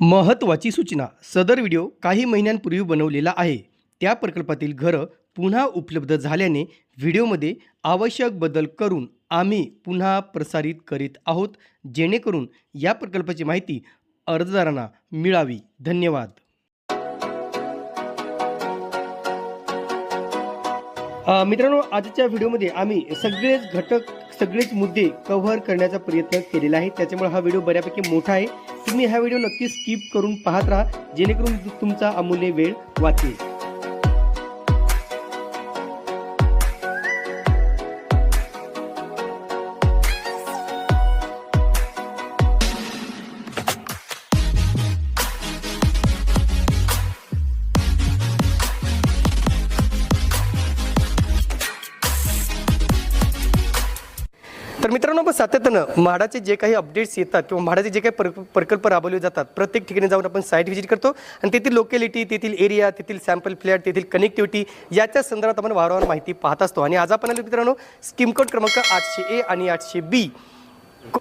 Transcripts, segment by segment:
महत्त्वाची सूचना. सदर व्हिडिओ काही महिन्यांपूर्वी बनवलेला आहे. त्या प्रकल्पातील घरं पुन्हा उपलब्ध झाल्याने व्हिडिओमध्ये आवश्यक बदल करून आम्ही पुन्हा प्रसारित करीत आहोत. जेणेकरून या प्रकल्पाची माहिती अर्जदारांना मिळावी. धन्यवाद. मित्रांनो आजच्या व्हिडिओमध्ये आम्ही सगळेच घटक सगळेच मुद्दे कव्हर करण्याचा प्रयत्न केलेला आहे. त्याच्यामुळे हा व्हिडिओ बऱ्यापैकी मोठा आहे. तुम्ही हा व्हिडिओ नक्की स्किप करून पाहत राहा. जेणेकरून तुमचा अमूल्य वेळ वाचेल. आपण सातत्यानं म्हाडाचे जे काही अपडेट्स येतात किंवा म्हाडाचे जे काही पर प्रकल्प राबवले जातात प्रत्येक ठिकाणी जाऊन आपण साईट व्हिजिट करतो आणि तेथील लोकॅलिटी तेथील एरिया तेथील सॅम्पल फ्लॅट तेथील कनेक्टिव्हिटी याच्या संदर्भात आपण वारंवार माहिती पाहत असतो. आणि आज आपण आलो मित्रांनो स्कीम कोड क्रमांक आठशे ए आणि आठशे बी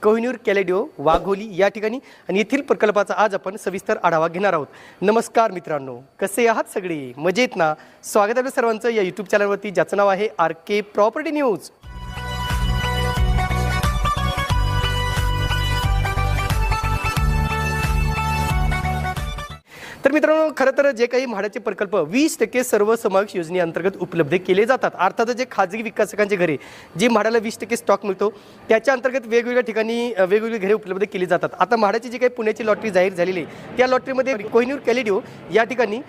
कोहिनूर कॅलेडिओ वाघोली या ठिकाणी. आणि येथील प्रकल्पाचा आज आपण सविस्तर आढावा घेणार आहोत. नमस्कार मित्रांनो कसे आहात सगळे? मजेत ना? स्वागत आहे सर्वांचं या यूट्यूब चॅनलवरती ज्याचं नाव आहे आर के प्रॉपर्टी न्यूज तर मित्रांनो खरं तर जे काही म्हाडाचे प्रकल्प वीस टक्के सर्व समावेश योजनेअंतर्गत उपलब्ध केले जातात. अर्थात जे खाजगी विकासकांचे घरे जे म्हाडाला वीस टक्के स्टॉक मिळतो त्याच्या अंतर्गत वेगवेगळ्या ठिकाणी वेगवेगळी घरे उपलब्ध केली जातात. आता म्हाडाची जी काही पुण्याची लॉटरी जाहीर झालेली आहे त्या लॉटरीमध्ये कोहिनूर कॅलेडिओ या ठिकाणी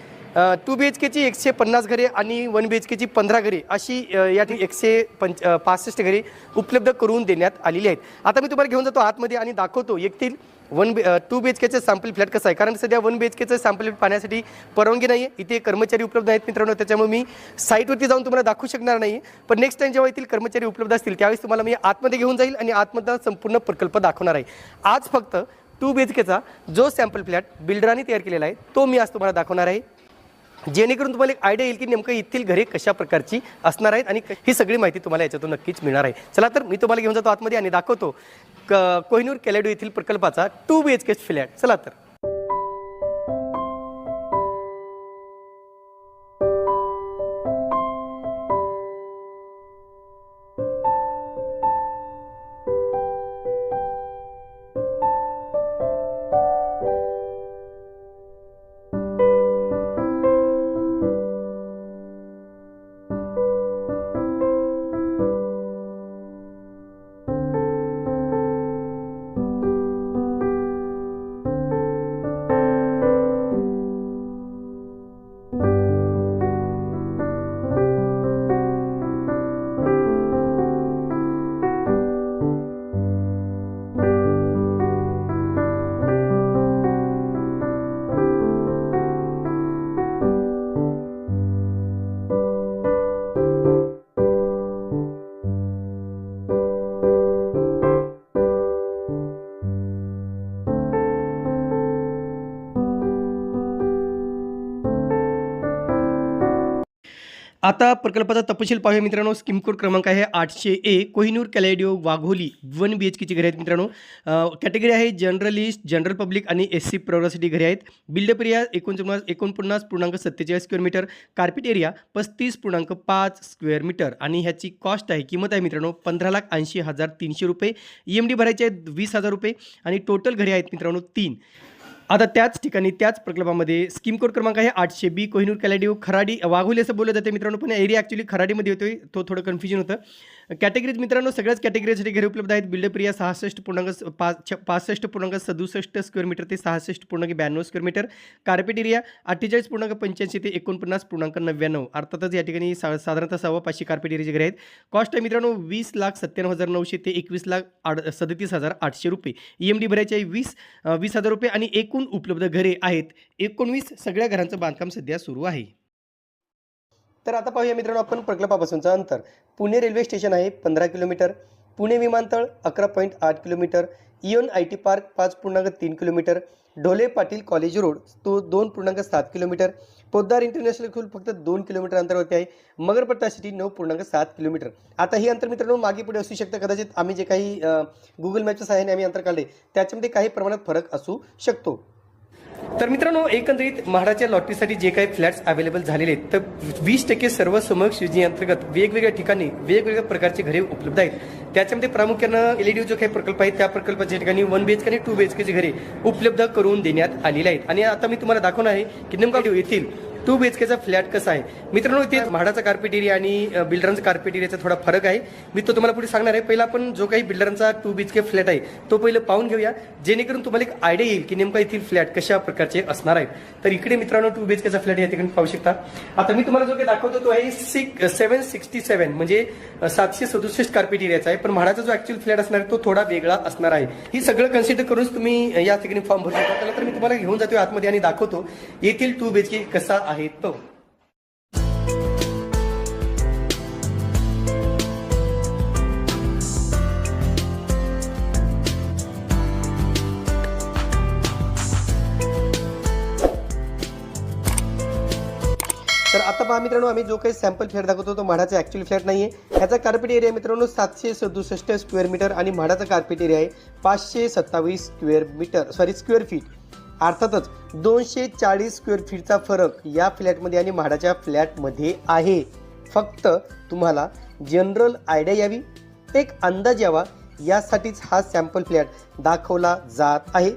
टू बी एच केची एकशे पन्नास घरे आणि वन बी एच केची पंधरा घरे अशी या ठिकाणी एकशे पंच पासष्ट घरे उपलब्ध करून देण्यात आलेली आहेत. आता मी तुम्हाला घेऊन जातो आतमध्ये आणि दाखवतो येथील one B two B H केचं sample flat कसं आहे? कारण सध्या वन बी एच केचं सॅम्पल फ्लॅट पाहण्यासाठी परवानगी नाही आहे इथे कर्मचारी उपलब्ध आहेत मित्रांनो त्याच्यामुळे मी साईटवरती जाऊन तुम्हाला दाखवू शकणार नाही पण नेक्स्ट टाइम जेव्हा येथील कर्मचारी उपलब्ध असतील त्यावेळेस तुम्हाला मी आतमध्ये घेऊन जाईल आणि आतमधला संपूर्ण प्रकल्प दाखवणार आहे. आज फक्त टू बी एच केचा जो सॅम्पल फ्लॅट बिल्डरांनी तयार केलेला आहे तो मी आज तुम्हाला दाखवणार आहे. जेणेकरून तुम्हाला एक आयडिया येईल की नेमकं येथील घरे कशा प्रकारची असणार आहेत आणि ही सगळी माहिती तुम्हाला याच्यातून नक्कीच मिळणार आहे. चला तर मी तुम्हाला घेऊन जातो आतमध्ये आणि दाखवतो क कोहिनूर कॅलेडो येथील प्रकल्पाचा two B H K flat चला तर. आता प्रकल्पाचा तपशील पाहूया मित्रांनो. स्कीम कोड क्रमांक आहे आठशे ए. कोहिनूर कॅलेडिओ वाघोली वन बी एच केची घरे आहेत मित्रांनो. कॅटेगरी आहे जनरलिस्ट जनरल पब्लिक आणि एस सी प्रवर्गासाठी घरे आहेत. बिल्डअप एरिया एकोणपन्नास एकोणपन्नास पूर्णांक सत्तेचाळीस स्क्वेअर मीटर कार्पेट एरिया पस्तीस पूर्णांक पाच स्क्वेअर मीटर आणि ह्याची कॉस्ट आहे किंमत आहे मित्रांनो पंधरा लाख ऐंशी हजार तीनशे रुपये. ई एम डी भरायचे आहेत वीस हजार रुपये. आणि टोटल घरे आहेत मित्रांनो तीन. आता त्याच ठिकाणी त्याच प्रकल्पामध्ये स्कीम कोड क्रमांक आहे आठशे बी कोहिनूर कॅलेडिओ खराडी वाघोली असं बोललं जाते मित्रांनो. पण एरिया ॲक्च्युली खराडीमध्ये येतोय तो थोडं कन्फ्युजन होतं. कॅटेगरीज मित्रांनो सगळ्याच कॅटेगरीसाठी घरी उपलब्ध आहेत. बिल्डप्रिया सहासष्ट पूर्णांक पाच छ- पासष्ट पूर्णांक सदुसष्ट स्क्वेअर मीटर ते सहासष्ट पूर्णांक ब्याण्णव स्क्वेअर मीटर कार्पेट एरिया अठ्ठेचाळीस पूर्णांक पंच्याऐंशी ते एकोणपन्नास पूर्णांक नव्याण्णव. अर्थातच या ठिकाणी सा साधारणतः सव्वा पाचशे कार्पेट एरियाचे घरे आहेत. कॉस्ट आहे मित्रांनो वीस लाख सत्त्याण्णव हजार नऊशे ते एकवीस लाख आड सदतीस हजार आठशे रुपये. ई एम डी भरायचे आहे वीस वीस हजार रुपये आणि एकूण उपलब्ध घरे आहेत. एकोणवीस सगळ्या घरांचं बांधकाम सध्या सुरू आहे. तर आता पाहूया मित्रांनो आपण प्रकल्पापासूनचं अंतर. पुणे रेल्वे स्टेशन आहे पंधरा किलोमीटर. पुणे विमानतळ अकरा पॉईंट आठ किलोमीटर. इयन आय टी पार्क पाच पूर्णांक तीन kilometre. Dhole Patil college road तो दोन पूर्णांक सात किलोमीटर. पोद्दार इंटरनॅशनल स्कूल फक्त दोन किलोमीटर अंतरावरती आहे. मगरपट्टा सिटी नऊ पूर्णांक सात किलोमीटर. आता हे अंतर मित्रांनो मागे पुढे असू शकतं. कदाचित आम्ही जे काही गुगल मॅपच्या सहाय्याने आम्ही अंतर काढले त्याच्यामध्ये काही प्रमाणात फरक असू शकतो. तर मित्रांनो एकंदरीत म्हाडाच्या लॉटरीसाठी जे काही फ्लॅट्स अवेलेबल झालेले आहेत तर वीस टक्के सर्व समक्ष योजनेअंतर्गत वेगवेगळ्या ठिकाणी वेगवेगळ्या प्रकारचे घरे उपलब्ध आहेत. त्याच्यामध्ये प्रामुख्यानं एलईडी जो काही प्रकल्प आहे त्या प्रकल्पाच्या ठिकाणी वन बी एच के आणि टू बी एच केची घरे उपलब्ध करून देण्यात आलेले आहेत. आणि आता मी तुम्हाला दाखवणार आहे की नेमका येथील टू बी एच केचा फ्लॅट कसा आहे? मित्रांनो इथे म्हाडाचा कार्पेट एरिया आणि बिल्डरांचा कार्पेट एरियाचा थोडा फरक आहे. मी तो तुम्हाला पुढे सांगणार आहे. पहिला आपण जो काही बिल्डरांचा two B H K flat आहे तो पहिलं पाहून घेऊया. जेणेकरून तुम्हाला एक आयडिया येईल की नेमका येथील फ्लॅट कशा प्रकारचे असणार आहेत. तर इकडे मित्रांनो टू बी एच केचा फ्लॅट या ठिकाणी पाहू शकता. आता मी तुम्हाला जो काही दाखवतो तो आहे सिक्स सेवन सिक्स्टी सेवन म्हणजे सातशे सदुसष्ट कार्पेट एरियाचा आहे. पण म्हाडाचा जो ऍक्च्युअल फ्लॅट असणार आहे तो थोडा वेगळा असणार आहे. ही सगळं कन्सिडर करूनच तुम्ही या ठिकाणी फॉर्म भरू शकता. त्याला तर मी तुम्हाला घेऊन जातो आतमध्ये आणि दाखवतो येथील टू बी एच के कसा आहे तो. तर आता पहा मित्रांनो आम्ही जो काही सॅम्पल फ्लॅट दाखवतो तो म्हाडाचा ॲक्च्युअल फ्लॅट नाही आहे ह्याचा कार्पेट एरिया मित्रांनो सातशे सदुसष्ट स्क्वेअर मीटर आणि म्हाडाचा कार्पेट एरिया आहे पाचशे सत्तावीस square metre sorry square feet अर्थातच दोनशे चाळीस स्क्वेअर फीटचा फरक या फ्लॅटमध्ये आणि म्हाडाच्या फ्लॅटमध्ये आहे. फक्त तुम्हाला जनरल आयडिया यावी एक अंदाज यावा. यासाठीच हा सॅम्पल फ्लॅट दाखवला जात आहे.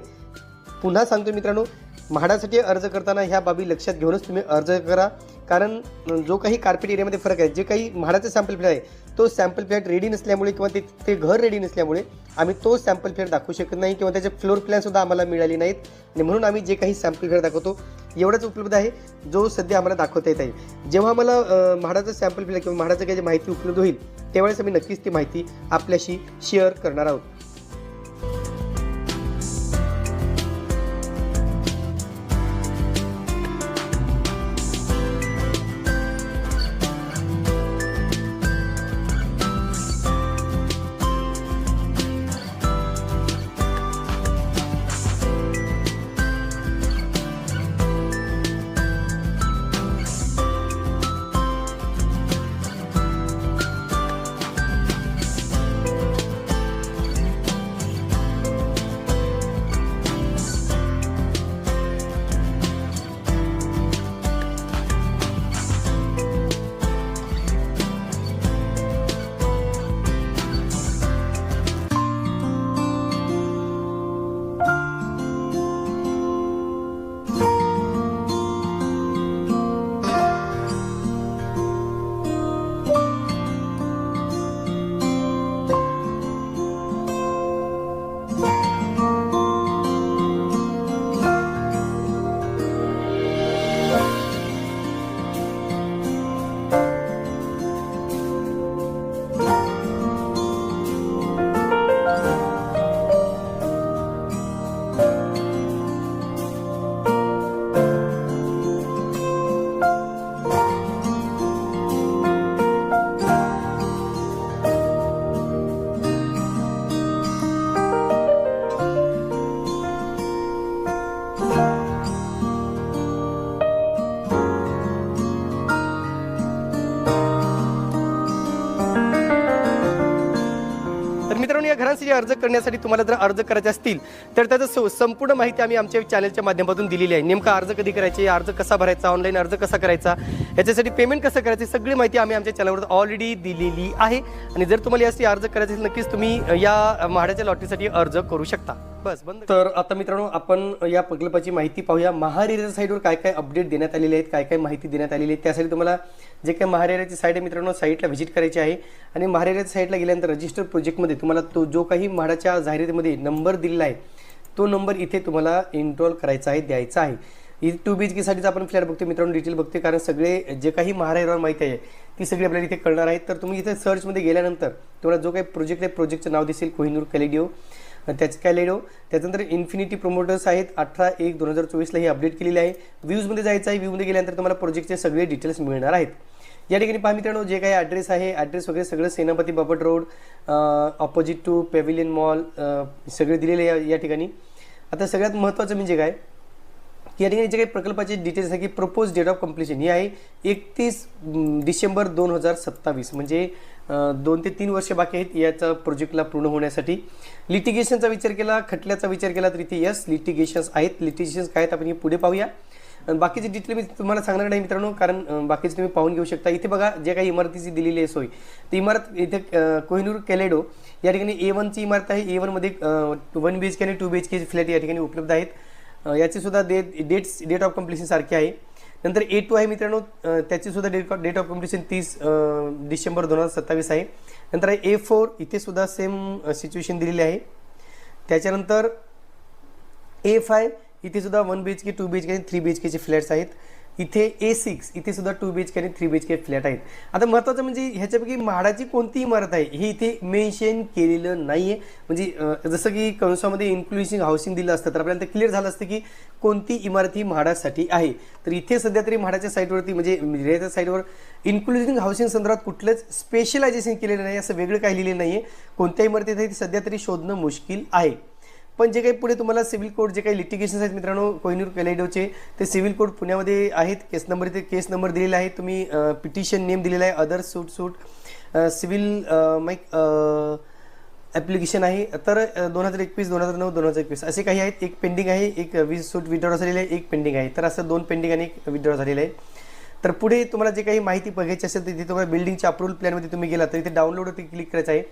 पुन्हा सांगतो मित्रांनो म्हाडासाठी अर्ज करताना ह्या बाबी लक्षात घेऊनच तुम्ही अर्ज करा. कारण जो काही कार्पेट एरियामध्ये फरक आहे जे काही म्हाडाचा सॅम्पल फ्लॅट आहे तो सॅम्पल फ्लॅट रेडी नसल्यामुळे किंवा ते ते घर रेडी नसल्यामुळे आम्ही तो सॅम्पल फ्लॅट दाखवू शकत नाही किंवा त्याचे फ्लोर प्लॅनसुद्धा आम्हाला मिळाले नाहीत. आणि म्हणून आम्ही जे काही सॅम्पल फ्लॅट दाखवतो एवढाच उपलब्ध आहे जो सध्या आम्हाला दाखवता येत आहे. जेव्हा आम्हाला म्हाडाचं सॅम्पल फ्लॅट किंवा म्हाडाचं काही माहिती उपलब्ध होईल त्यावेळेस आम्ही नक्कीच ती माहिती आपल्याशी शेअर करणार आहोत. मित्रांनो अर्ज करण्यासाठी तुम्हाला जर अर्ज करायचे असतील तर त्याचं संपूर्ण माहिती आम्ही आमच्या चॅनलच्या माध्यमातून दिलेली आहे. नेमका अर्ज कधी करायचे अर्ज कसा भरायचा ऑनलाईन अर्ज कसा करायचा याच्यासाठी पेमेंट कसं करायचं सगळी माहिती आम्ही आमच्या चॅनलवर ऑलरेडी दिलेली आहे. आणि जर तुम्हाला यासाठी अर्ज करायचे असेल नक्कीच तुम्ही या म्हाडाच्या लॉटरीसाठी अर्ज करू शकता. बस बंद तर आता मित्रांनो आपण या प्रकल्पाची माहिती पाहूया. महारेराच्या साईडवर काय काय अपडेट देण्यात आलेले आहेत काय काय माहिती देण्यात आलेली आहे त्यासाठी तुम्हाला जे काही महारेराची साईड आहे मित्रांनो साईटला व्हिजिट करायची आहे. आणि महारेराच्या साईटला गेल्यानंतर रजिस्टर प्रोजेक्टमध्ये तुम्हाला तो जो काही म्हाडाच्या जाहिरातीमध्ये नंबर दिलेला आहे तो नंबर इथे तुम्हाला इनरोल करायचा आहे द्यायचा आहे. ही टू बी एच केसाठीच आपण फ्लॅट बघतो मित्रांनो डिटेल बघते कारण सगळे जे काही महाराष्ट्रावर माहिती आहे ती सगळी आपल्याला इथे कळणार आहेत तर तुम्ही इथे सर्चमध्ये गेल्यानंतर तुम्हाला जो काही प्रोजेक्ट आहे प्रोजेक्टचं नाव दिसेल कोहिनूर कॅलेडिओ. त्याचं कॅलेडिओ. त्याच्यानंतर इन्फिनिटी प्रोमोटर्स आहेत. अठरा एक दोन हजार चोवीसला ही अपडेट केलेली आहे. व्ह्यूजमध्ये जायचं आहे. व्ह्यूमध्ये गेल्यानंतर तुम्हाला प्रोजेक्टचे सगळे डिटेल्स मिळणार आहेत. या ठिकाणी पहा मित्रांनो जे काही ॲड्रेस आहे ॲड्रेस वगैरे सगळं Senapati Bapat road opposite to pavilion mall सगळे दिलेले आहे या ठिकाणी. आता सगळ्यात महत्त्वाचं म्हणजे काय? या ठिकाणी जे काही प्रकल्पाचे डिटेल्स आहे की प्रपोज डेट ऑफ कम्प्लिशन ही आहे एकतीस डिसेंबर दोन हजार सत्तावीस. म्हणजे दोन ते तीन वर्ष बाकी आहेत याचा प्रोजेक्टला पूर्ण होण्यासाठी. लिटिगेशनचा विचार केला खटल्याचा विचार केला तर इथे यस लिटिगेशन्स आहेत. लिटिगेशन्स काय आहेत आपण हे पुढे पाहूया. आणि बाकीचे डिटेल मी तुम्हाला सांगणार नाही मित्रांनो कारण बाकीचे तुम्ही पाहून घेऊ शकता. इथे बघा जे काही इमारतीची दिलेली आहे सोय ती इमारत इथे कोहिनूर कॅलेडो या ठिकाणी ए वनची इमारत आहे. ए वनमध्ये वन बी एच के आणि two B H K flat या ठिकाणी उपलब्ध आहेत. याचीसुद्धा date dates date of completion सारखी आहे. नंतर ए टू आहे मित्रांनो त्याचीसुद्धा डेट डेट ऑफ कम्प्लिशन तीस डिसेंबर दोन हजार सत्तावीस आहे. नंतर आहे ए फोर इथे सुद्धा सेम सिच्युएशन दिलेली आहे. त्याच्यानंतर ए फाय इथे सुद्धा one B H K two B H K आणि थ्री बी एच केचे फ्लॅट्स आहेत. इथे ए सिक्स इथे सुद्धा टू बी एच के आणि three B H K flat आहेत. आता महत्त्वाचं म्हणजे ह्याच्यापैकी म्हाडाची कोणती इमारत आहे हे इथे मेन्शन केलेलं नाही आहे म्हणजे जसं की कंसामध्ये इन्क्लुसिंग हाऊसिंग दिलं असतं तर आपल्याला ते क्लिअर झालं असतं की कोणती इमारत ही म्हाडासाठी आहे. तर इथे सध्या तरी म्हाडाच्या साईटवरती म्हणजे रेच्या साईटवर इन्क्लुसिंग हाऊसिंग संदर्भात कुठलंच स्पेशलायझेशन केलेलं नाही असं वेगळं काही लिहिलेलं नाही आहे कोणत्या इमारतीत आहे ते सध्या तरी शोधणं मुश्किल आहे. पण जे काही पुढे तुम्हाला सिव्हिल कोड जे काही लिटिगेशन्स आहेत मित्रांनो कोहिनूर कॅलेडोचे ते सिव्हिल कोड पुण्यामध्ये आहेत. केस नंबर इथे केस नंबर दिलेला आहे. तुम्ही पिटिशन नेम दिलेला आहे. Other suit suit civil mike application आहे. तर दोन हजार एकवीस दोन हजार नऊ दोन हजार एकवीस असे काही आहेत. एक पेंडिंग आहे एक वीस सूट विड्रॉ झालेलं आहे एक पेंडिंग आहे. तर असं दोन पेंडिंग आणि एक विड्रॉ झालेलं आहे. तर पुढे तुम्हाला जे काही माहिती बघायची असेल तर तिथे तुम्हाला बिल्डिंगच्या अप्रुव्हल प्लॅनमध्ये तुम्ही गेला तर इथे डाउनलोडवरती क्लिक करायचं आहे.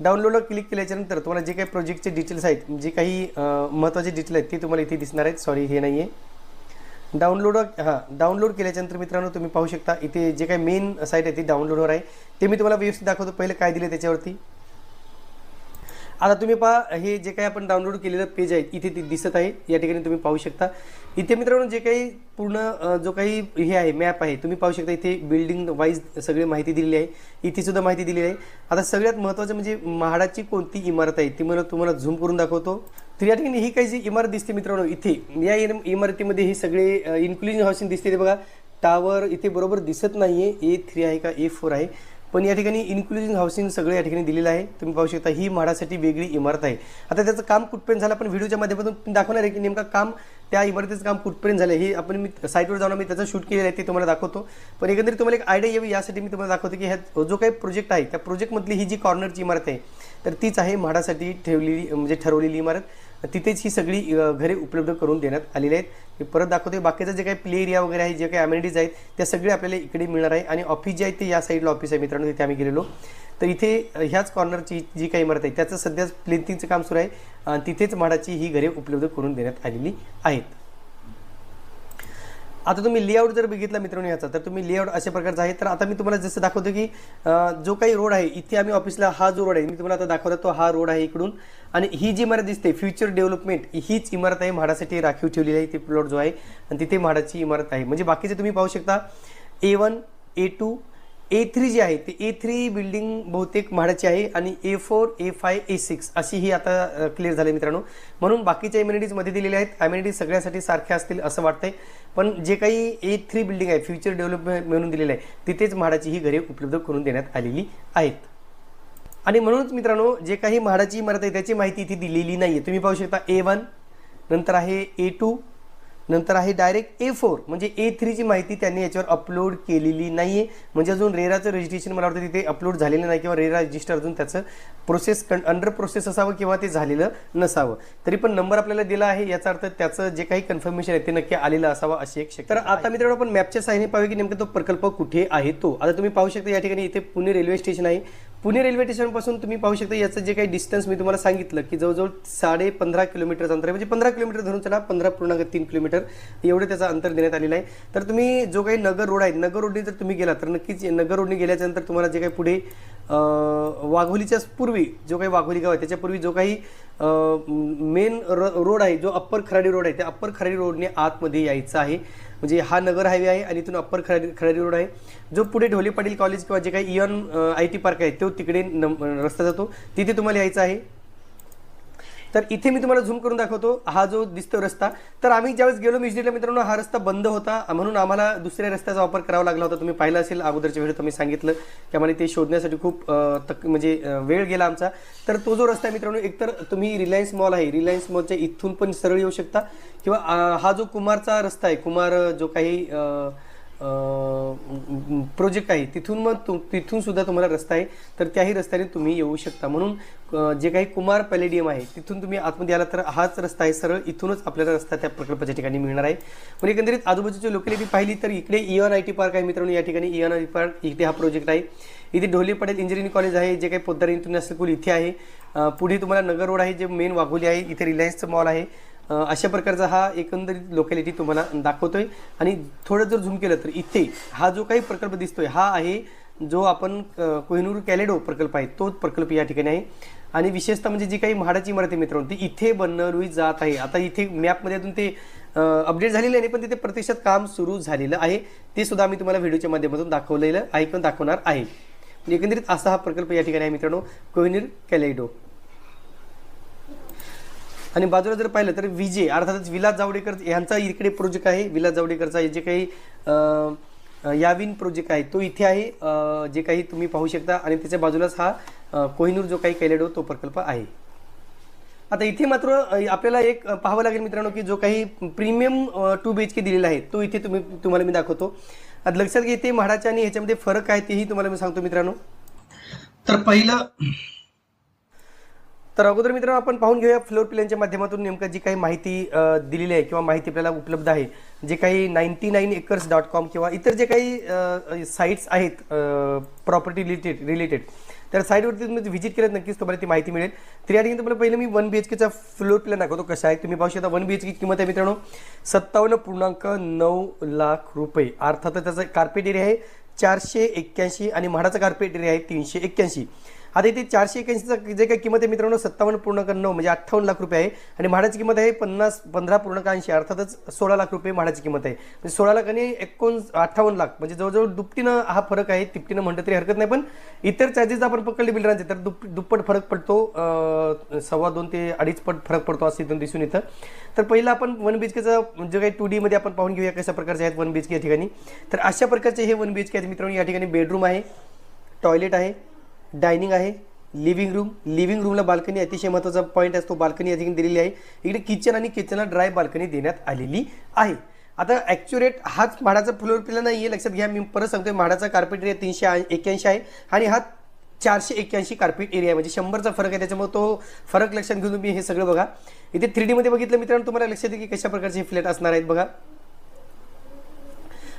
डाउनलोडवर क्लिक केल्याच्यानंतर तुम्हाला जे काही प्रोजेक्टचे डिटेल्स आहेत जे काही महत्त्वाचे डिटेल आहेत ते तुम्हाला इथे दिसणार आहेत. सॉरी हे नाही आहे डाउनलोड हां डाउनलोड केल्याच्यानंतर मित्रांनो तुम्ही पाहू शकता इथे जे काही मेन साईट आहे ती डाउनलोडवर आहे. ते मी तुम्हाला व्यवस्थित दाखवतो. पहिलं काय दिलं त्याच्यावरती? आता तुम्ही पहा हे जे काही आपण डाउनलोड केलेलं पेज आहे इथे ते दिसत आहे. या ठिकाणी तुम्ही पाहू शकता. इथे मित्रांनो जे काही पूर्ण जो काही हे आहे मॅप आहे तुम्ही पाहू शकता इथे बिल्डिंग वाईज सगळी माहिती दिलेली आहे. इथे सुद्धा माहिती दिलेली आहे. आता सगळ्यात महत्त्वाचं म्हणजे म्हाडाची कोणती इमारत आहे ती मला तुम्हाला झूम करून दाखवतो. तर या ठिकाणी ही काही जी इमारत दिसते मित्रांनो इथे या इमारतीमध्ये हे सगळे इन्क्लुजिंग हाऊसिंग दिसते ते बघा. टावर इथे बरोबर दिसत नाही आहे ए थ्री आहे का? ए फोर आहे. पण या ठिकाणी इन्क्लुजिंग हाऊसिंग सगळं या ठिकाणी दिलेलं आहे. तुम्ही पाहू शकता ही म्हाडासाठी वेगळी इमारत आहे. आता त्याचं काम कुठपर्यंत झालं आपण व्हिडिओच्या माध्यमातून दाखवणार आहे की नेमकं काम त्या इमारतीचं काम कुठपर्यंत झालं हे आपण मी साईटवर जाऊन मी त्याचं शूट केलेलं आहे ते तुम्हाला दाखवतो. पण एकंदरीत तुम्हाला एक आयडिया यावी यासाठी मी तुम्हाला दाखवतो की ह्या जो काही प्रोजेक्ट आहे त्या प्रोजेक्टमधली ही जी कॉर्नरची इमारत आहे तर तीच आहे म्हाडासाठी ठेवलेली म्हणजे ठरवलेली इमारत. तिथेच ही सगळी घरे उपलब्ध करून देण्यात आलेली आहेत. मी परत दाखवते बाकीचं जे काही प्ले एरिया वगैरे आहे जे काही अमेनिटीज आहेत त्या सगळे आपल्याला इकडे मिळणार आहे. आणि ऑफिस जे आहे ते या साईडला ऑफिस आहे मित्रांनो तिथे आम्ही गेलेलो. तर इथे ह्याच कॉर्नरची जी काही इमारत आहे त्याचं सध्या प्लेंथिंगचं काम सुरू आहे. आणि तिथेच म्हाडाची ही घरे उपलब्ध करून देण्यात आलेली आहेत. आता तुम्ही लेआउट जर बघितला मित्रांनो याचा तर तुम्ही लेआउट अशा प्रकारचा आहे. तर आता मी तुम्हाला जसं दाखवतो की जो काही रोड आहे इथे आम्ही ऑफिसला हा जो रोड आहे मी तुम्हाला आता दाखवतो तो हा रोड आहे इकडून. आणि ही जी इमारत दिसते फ्युचर डेव्हलपमेंट हीच इमारत आहे म्हाडासाठी राखीव ठेवलेली आहे ती प्लॉट जो आहे आणि तिथे म्हाडाची इमारत आहे. म्हणजे बाकीचे तुम्ही पाहू शकता A one A two A three जी आहे ते ए थ्री बिल्डिंग बहुतेक म्हाडाची आहे आणि A four A five A six अशी ही आता क्लिअर झाली मित्रांनो. म्हणून बाकीच्या amenities मध्ये दिलेल्या आहेत. इम्युनिटीज सगळ्यासाठी सारख्या असतील असं वाटतंय. पण जे काही ए थ्री बिल्डिंग आहे फ्युचर डेव्हलपमेंट म्हणून दिलेलं आहे तिथेच म्हाडाची ही घरे उपलब्ध करून देण्यात आलेली आहेत. आणि म्हणूनच मित्रांनो जे काही म्हाडाची इमारत आहे त्याची माहिती इथे दिलेली नाही आहे तुम्ही पाहू शकता ए वन नंतर आहे ए टू नंतर आहे डायरेक्ट ए फोर म्हणजे ए थ्रीची माहिती त्यांनी याच्यावर अपलोड केलेली नाही आहे म्हणजे अजून रेराचं रजिस्ट्रेशन मला वाटतं तिथे अपलोड झालेलं नाही किंवा रेरा रजिस्टर अजून त्याचं प्रोसेस अंडर प्रोसेस असावं किंवा ते झालेलं नसावं. तरी पण नंबर आपल्याला दिला आहे. याचा अर्थ त्याचं जे काही कन्फर्मेशन आहे ते नक्की आलेलं असावं अशी एक शक्यता तर आता मित्रांनो आपण मॅपच्या साहाय्याने पाहूया की नेमका तो प्रकल्प कुठे आहे तो. आता तुम्ही पाहू शकता या ठिकाणी इथे पुणे रेल्वे स्टेशन आहे. पुणे रेल्वे स्टेशनपासून तुम्ही पाहू शकता याचं जे काही डिस्टन्स मी तुम्हाला सांगितलं की जवळजवळ साडे पंधरा किलोमीटरचं अंतर आहे. म्हणजे पंधरा किलोमीटर धरून चला पंधरा पूर्णांक तीन किलोमीटर एवढं त्याचं अंतर देण्यात आलेलं आहे. तर तुम्ही जो काही नगर रोड आहे नगर रोडने जर तुम्ही गेला तर नक्कीच नगर रोडने गेल्याच्यानंतर तुम्हाला जे काही पुढे वाघोलीच्या पूर्वी जो काही वाघोली गाव आहे त्याच्यापूर्वी जो काही मेन रोड आहे जो अप्पर खराडी रोड आहे त्या अप्पर खराडी रोडने आतमध्ये यायचं आहे. म्हणजे हा नगर हायवे आहे आणि इथून अप्पर खराडी खराडी रोड आहे. जो पुढे ढोले पाटील कॉलेज किंवा जे काही इयन आय टी पार्क आहे तो तिकडे नम- रस्ता जातो. तिथे तुम्हाला यायचं आहे. तर इथे मी तुम्हाला झूम करून दाखवतो. हा जो दिसतो रस्ता तर आम्ही ज्यावेळेस गेलो म्युझियमला मित्रांनो हा रस्ता बंद होता. म्हणून आम्हाला दुसऱ्या रस्त्याचा वापर करावा लागला होता. तुम्ही पाहिला असेल अगोदरच्या वेळेस तुम्ही सांगितलं की आम्हाला ते शोधण्यासाठी खूप तक म्हणजे वेळ गेला आमचा. तर तो जो रस्ता आहे मित्रांनो एकतर तुम्ही रिलायन्स मॉल आहे. रिलायन्स मॉलच्या इथून पण सरळ येऊ शकता. किंवा हा जो कुमारचा रस्ता आहे कुमार जो काही प्रोजेक्ट आहे तिथून मग तु तिथून सुद्धा तुम्हाला रस्ता आहे तर त्याही रस्त्याने तुम्ही येऊ शकता. म्हणून जे काही कुमार पॅलेडियम आहे तिथून तुम्ही आतमध्ये आला तर हाच रस्ता आहे सरळ इथूनच आपल्याला रस्ता त्या प्रकल्पाच्या ठिकाणी मिळणार आहे. पण एकंदरीत आजूबाजूची लोकॅलिटी पाहिली तर इकडे इयन आय टी पार्क आहे मित्रांनो या ठिकाणी इयन आय टी पार्क इथे हा प्रोजेक्ट आहे. इथे ढोली पटेल इंजिनिअरिंग कॉलेज आहे जे काही पोद्दार इंटरनॅशनल स्कूल इथे आहे. पुढे तुम्हाला नगर रोड आहे जे मेन वाघोली आहे इथे रिलायन्सचं मॉल आहे. अशा प्रकारचा हा एकंदरीत लोकॅलिटी तुम्हाला दाखवतोय. आणि थोडं जर झूम केलं तर इथे हा जो काही प्रकल्प दिसतोय हा आहे जो आपण कोहिनूर कॅलेडो प्रकल्प आहे तोच प्रकल्प या ठिकाणी आहे. आणि विशेषतः म्हणजे जी काही म्हाडाची इमारत आहे मित्रांनो ती इथे बनवली जात आहे. आता इथे मॅपमध्ये अजून ते अपडेट झालेलं नाही पण तिथे प्रत्यक्षात काम सुरू झालेलं आहे. ते सुद्धा आम्ही तुम्हाला व्हिडिओच्या माध्यमातून दाखवलेलं आहे किंवा दाखवणार आहे. एकंदरीत असा हा प्रकल्प या ठिकाणी आहे मित्रांनो कोहिनूर कॅलेडो. आणि बाजूला जर पाहिलं तर विजे अर्थातच विलास जावडेकर यांचा इकडे प्रोजेक्ट आहे. विलास जावडेकरचा जे काही याविन प्रोजेक्ट आहे तो इथे आहे. जे काही तुम्ही पाहू शकता. आणि त्याच्या बाजूलाच हा कोहिनूर जो काही कैलेडो तो प्रकल्प आहे. आता इथे मात्र आपल्याला एक पाहावं लागेल मित्रांनो की जो काही premium two B H K दिलेला आहे तो इथे तुम्ही तुम्हाला मी दाखवतो. आता लक्षात घ्या इथे म्हाडाच्या आणि ह्याच्यामध्ये फरक आहे तेही तुम्हाला मी सांगतो मित्रांनो. तर पहिलं तर अगोदर मित्रांनो आपण पाहून घेऊया फ्लोर प्लॅनच्या माध्यमातून नेमकं जी काही माहिती दिलेली आहे किंवा माहिती आपल्याला उपलब्ध आहे जे काही ninety nine acres dot com किंवा इतर जे काही साईट्स आहेत प्रॉपर्टी रिलेटेड रिलेटेड तर साईटवरती तुम्ही व्हिजिट केलं नक्कीच तुम्हाला ती माहिती मिळेल. तर या ठिकाणी तुम्हाला पहिलं मी वन बी एच केचा फ्लोर प्लॅन दाखवतो कसा आहे. तुम्ही पाहू शकता वन बी एच के किंमत आहे मित्रांनो सत्तावन्न पूर्णांक नऊ लाख रुपये. अर्थात त्याचा कार्पेट एरिया आहे चारशे एक्क्याऐंशी आणि म्हाडाचा कार्पेट एरिया आहे तीनशे एक्क्याऐंशी. आता इथे चारशे एक्याऐंशीचा जे काही किंमत आहे मित्रांनो सत्तावन्न पूर्णांक नऊ हो, म्हणजे अठ्ठावन्न लाख रुपये आहे. आणि म्हाडाची किंमत आहे पन्नास पंधरा पूर्णांक ऐंशी अर्थातच सोळा लाख रुपये म्हाडाची किंमत आहे. म्हणजे सोळा लाख आणि एकोण अठ्ठावन्न लाख म्हणजे जवळजवळ दुपटीनं हा फरक आहे तिपटीनं म्हणलं तरी हरकत नाही. पण इतर चार्जेस आपण पकडले बिल्डरांचे तर दुप दुप्पट फरक पडतो सव्वा दोन ते अडीच पट फरक पडतो असं इथून दिसून येतं. तर पहिलं आपण वन बी एच केचं जे म्हणजे काही टू डीमध्ये आपण पाहून घेऊया कशा प्रकारचे आहेत वन बी एच के या ठिकाणी. तर अशा प्रकारचे हे वन बी एच के आहेत मित्रांनो या ठिकाणी बेडरूम आहे टॉयलेट आहे डायनिंग आहे लिव्हिंग रूम लिव्हिंग रूमला बाल्कनी अतिशय महत्त्वाचा पॉईंट असतो. बाल्कनी या ठिकाणी दिलेली आहे. इकडे किचन आणि किचनला ड्राय बाल्कनी देण्यात आलेली आहे. आता ॲक्च्युरेट हाच म्हाडाचा फ्लोर प्लॅन नाही आहे लक्षात घ्या मी परत सांगतोय म्हाडाचा कार्पेट एरिया तीनशे एक्याऐंशी एक्क्याऐंशी आहे आणि हा चारशे एक्क्याऐंशी कार्पेट एरिया आहे. म्हणजे शंभरचा फरक आहे. त्याच्यामुळे तो फरक लक्षात घेऊन तुम्ही हे सगळं बघा. इथे थ्री डीमध्ये बघितलं मित्रांनो तुम्हाला लक्षात येईल की कशा प्रकारचे फ्लॅट असणार आहेत बघा.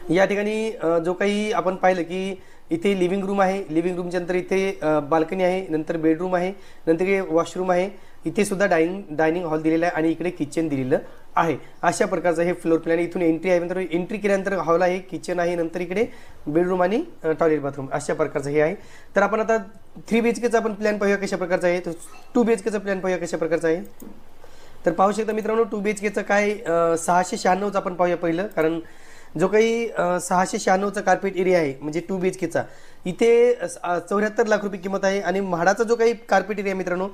या ठिकाणी जो काही आपण पाहिलं की इथे लिव्हिंग रूम आहे. लिव्हिंग रूमच्या नंतर इथे बाल्कनी आहे. नंतर बेडरूम आहे. नंतर इकडे वॉशरूम आहे. इथे सुद्धा डायनिंग डायनिंग हॉल दिलेला आहे आणि इकडे किचन दिलेलं आहे. अशा प्रकारचं हे फ्लोर प्लॅन इथून एंट्री आहे. नंतर एंट्री केल्यानंतर हॉल आहे किचन आहे. नंतर इकडे बेडरूम आणि टॉयलेट बाथरूम अशा प्रकारचं हे आहे. तर आपण आता थ्री बी एच केचा आपण प्लॅन पाहूया कशा प्रकारचा आहे. तर टू बी एच केचा प्लॅन पाहूया कशा प्रकारचा आहे. तर पाहू शकता मित्रांनो टू बी एच केचं काय सहाशे शहाण्णवचं आपण पाहूया पहिलं. कारण जो काही सहाशे शहाण्णवचा कार्पेट एरिया आहे म्हणजे टू बी एच केचा इथे चौऱ्याहत्तर लाख रुपये किंमत आहे आणि म्हाडाचा जो काही कार्पेट एरिया आहे मित्रांनो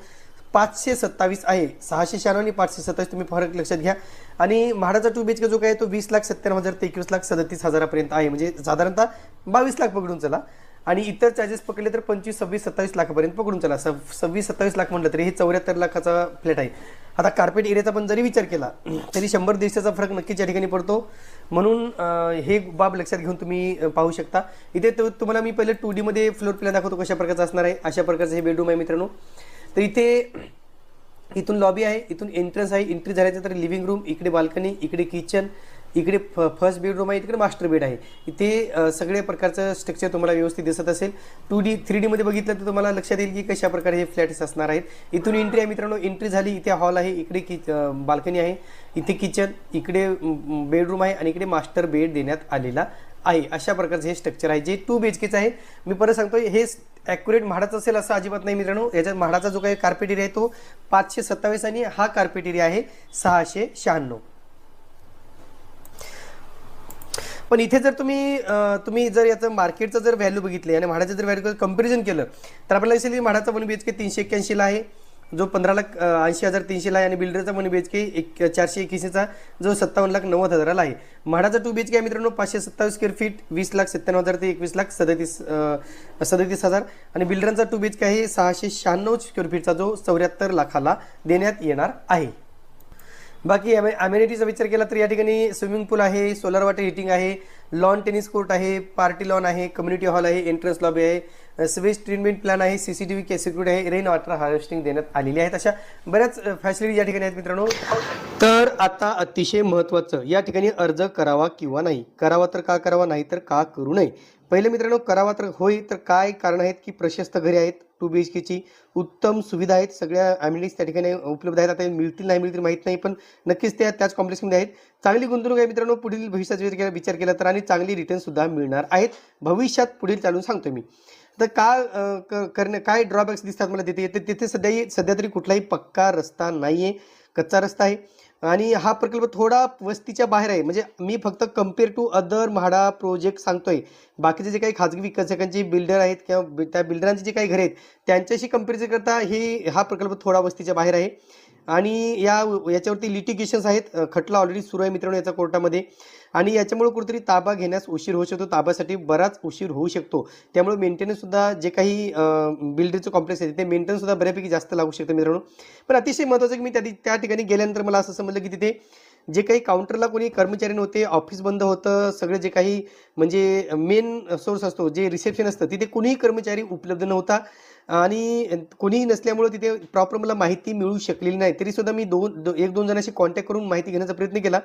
पाचशे सत्तावीस आहे. सहाशे शहाण्णव आणि पाचशे सत्तावीस तुम्ही फरक लक्षात घ्या. आणि म्हाडाचा टू बी एच के जो काय आहे तो वीस लाख सत्त्याण्णव हजार ते एकवीस लाख सदतीस हजारापर्यंत आहे. म्हणजे साधारणतः बावीस लाख पकडून चला. आणि इतर चार्जेस पकडले तर पंचवीस सव्वीस सत्तावीस लाखापर्यंत पकडून चला. सव्वीस सत्तावीस लाख म्हटलं तरी हे चौऱ्याहत्तर लाखाचा फ्लॅट आहे. आता कार्पेट एरियाचा पण जरी विचार केला तरी शंभर दिवसाचा फरक नक्कीच या ठिकाणी पडतो. म्हणून हे बाब लक्षात घेऊन तुम्ही पाहू शकता. इथे तो तुम्हाला मी पहिले टू डीमध्ये फ्लोर प्लॅन दाखवतो कशा प्रकारचा असणार आहे. अशा प्रकारचं हे बेडरूम आहे मित्रांनो. तर इथे इथून लॉबी आहे इथून एंट्रन्स आहे. एंट्री झाल्यानंतर लिव्हिंग रूम इकडे बाल्कनी इकडे किचन इकडे फ फर्स्ट बेडरूम आहे इकडे मास्टर बेड आहे. इथे सगळ्या प्रकारचं स्ट्रक्चर तुम्हाला व्यवस्थित दिसत असेल. टू डी थ्री डीमध्ये बघितलं तर तुम्हाला लक्षात येईल की कशा प्रकारे हे फ्लॅट्स असणार आहेत. इथून एंट्री आहे मित्रांनो. एंट्री झाली इथे हॉल आहे इकडे कि बाल्कनी आहे. इथे किचन इकडे बेडरूम आहे आणि इकडे मास्टर बेड देण्यात आलेला आहे. अशा प्रकारचं हे स्ट्रक्चर आहे. जे टू बी एच केचं आहे. मी परत सांगतो हे ॲक्युरेट म्हाडाचं असेल असं अजिबात नाही मित्रांनो. याच्यात म्हाडाचा जो काही कार्पेट एरिया आहे तो पाचशे सत्तावीस आणि हा कार्पेट एरिया आहे सहाशे शहाण्णव. पण इथे जर तुम्ही तुम्ही जर याचं मार्केटचं जर व्हॅल्यू बघितले आणि म्हाडाचं जर व्हॅल्यू कंपॅरिझन केलं तर आपल्याला दिसेल की म्हाडाचा वन बी एच के तीनशे एक्क्याऐंशीला आहे. जो पंधरा लाख ऐंशी हजार तीनशेला आहे आणि बिल्डरचा वन बी एच के एक चारशे एकवीसचा जो सत्तावन्न लाख नव्वद हजाराला आहे. म्हाडाचा टू बी एच के आहे मित्रांनो पाचशे सत्तावीस स्क्वेअर फीट वीस लाख सत्त्याण्णव हजार ते एकवीस लाख सदतीस सदतीस हजार. आणि बिल्डरांचा टू बी एच के आहे सहाशे शहाण्णव स्क्वेअर फीटचा जो चौऱ्याहत्तर लाखाला देण्यात येणार आहे. बाकी अमेनिटीचा विचार केला तर या ठिकाणी स्विमिंग पूल आहे सोलर वॉटर हिटिंग आहे लॉन टेनिस कोर्ट आहे पार्टी लॉन आहे कम्युनिटी हॉल आहे एंट्रन्स लॉबी आहे स्वेज ट्रीटमेंट प्लॅन आहे C C T V security आहे रेन वॉटर हार्वेस्टिंग देण्यात आलेली आहेत. अशा बऱ्याच फॅसिलिटी या ठिकाणी आहेत मित्रांनो. तर आता अतिशय महत्त्वाचं या ठिकाणी अर्ज करावा किंवा नाही? करावा तर का करावा नाही तर का करू नये? पहिले मित्रांनो करावा तर होय तर काय कारण आहेत की प्रशस्त घरे आहेत टू बी एच केची उत्तम सुविधा आहेत सगळ्या अम्युनिटीज त्या ठिकाणी उपलब्ध आहेत. आता मिळतील नाही मिळतील माहीत नाही पण नक्कीच त्या त्याच कॉम्प्लेक्समध्ये आहेत. चांगली गुंतवणूक आहे मित्रांनो पुढील भविष्याचा विचार केला- विचार केला तर आणि चांगली रिटर्न सुद्धा मिळणार आहेत. भविष्यात पुढील चालून सांगतो मी. तर का क- करणे काय ड्रॉबॅक्स दिसतात मला तिथे? तिथे सध्या सध्या तरी कुठलाही पक्का रस्ता नाही आहे कच्चा रस्ता आहे. आणि हा प्रकल्प थोडा वस्तीच्या बाहेर आहे. म्हणजे मी फक्त compare to other MHADA project सांगतोय. बाकीचे जे काही खाजगी विकसकांचे बिल्डर आहेत किंवा त्या बिल्डरांचे जे काही घरे आहेत त्यांच्याशी कंपॅरिझन करता हे हा प्रकल्प थोडा वस्तीच्या बाहेर आहे. आणि या याच्यावरती लिटिगेशन्स आहेत. खटला ऑलरेडी सुरू आहे मित्रांनो याचा कोर्टामध्ये. आणि याच्यामुळे कुठेतरी ताबा घेण्यास उशीर होऊ शकतो. ताब्यासाठी बराच उशीर होऊ शकतो. त्यामुळे मेंटेनन्स सुद्धा जे काही बिल्डरचं कॉम्प्लेक्स आहे ते मेंटेनन्स सुद्धा बऱ्यापैकी जास्त लागू शकतं मित्रांनो. पण अतिशय महत्त्वाचं की मी त्या त्या ठिकाणी गेल्यानंतर मला असं समजलं की तिथे जे काही काउंटरला कोणी कर्मचारी नव्हते ऑफिस बंद होतं सगळं जे काही म्हणजे मेन सोर्स असतो जे रिसेप्शन असतं तिथे कुणीही कर्मचारी उपलब्ध नव्हता. आणि कोणीही नसल्यामुळं तिथे प्रॉपर मला माहिती मिळू शकलेली नाही. तरीसुद्धा मी दोन दो एक दोन जणांशी कॉन्टॅक्ट करून माहिती घेण्याचा प्रयत्न केला.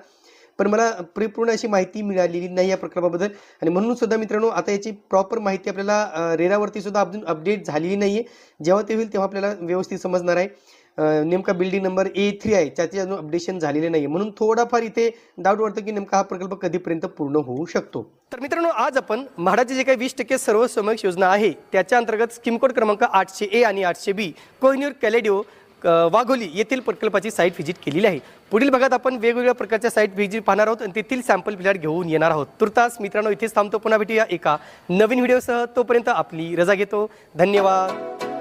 पण मला परिपूर्ण अशी माहिती मिळालेली नाही या प्रकल्पाबद्दल. आणि म्हणून सुद्धा मित्रांनो आता याची प्रॉपर माहिती आपल्याला रेरावरती सुद्धा अजून अपडेट झालेली नाही आहे जेव्हा ते होईल तेव्हा आपल्याला व्यवस्थित समजणार आहे. नेमका बिल्डिंग नंबर ए थ्री आहे त्याचे अजून अपडेशन झालेले नाही म्हणून थोडाफार इथे डाऊट वाटतो की नेमका हा प्रकल्प कधीपर्यंत पूर्ण होऊ शकतो. तर मित्रांनो आज आपण म्हाडाची जे काही वीस टक्के सर्व समक्ष योजना आहे त्याच्या अंतर्गत स्कीम कोड क्रमांक आठशे ए आणि आठशे बी कोहिनूर कॅलेडिओ वाघोली येथील प्रकल्पाची साईट व्हिजिट केलेली आहे. पुढील भागात आपण वेगवेगळ्या प्रकारच्या साईट व्हिजिट पाहणार आहोत आणि तेथील सॅम्पल फ्लॅट घेऊन येणार आहोत. तुर्तास मित्रांनो इथेच थांबतो पुन्हा भेटूया एका नवीन व्हिडिओसह तोपर्यंत आपली रजा घेतो. धन्यवाद.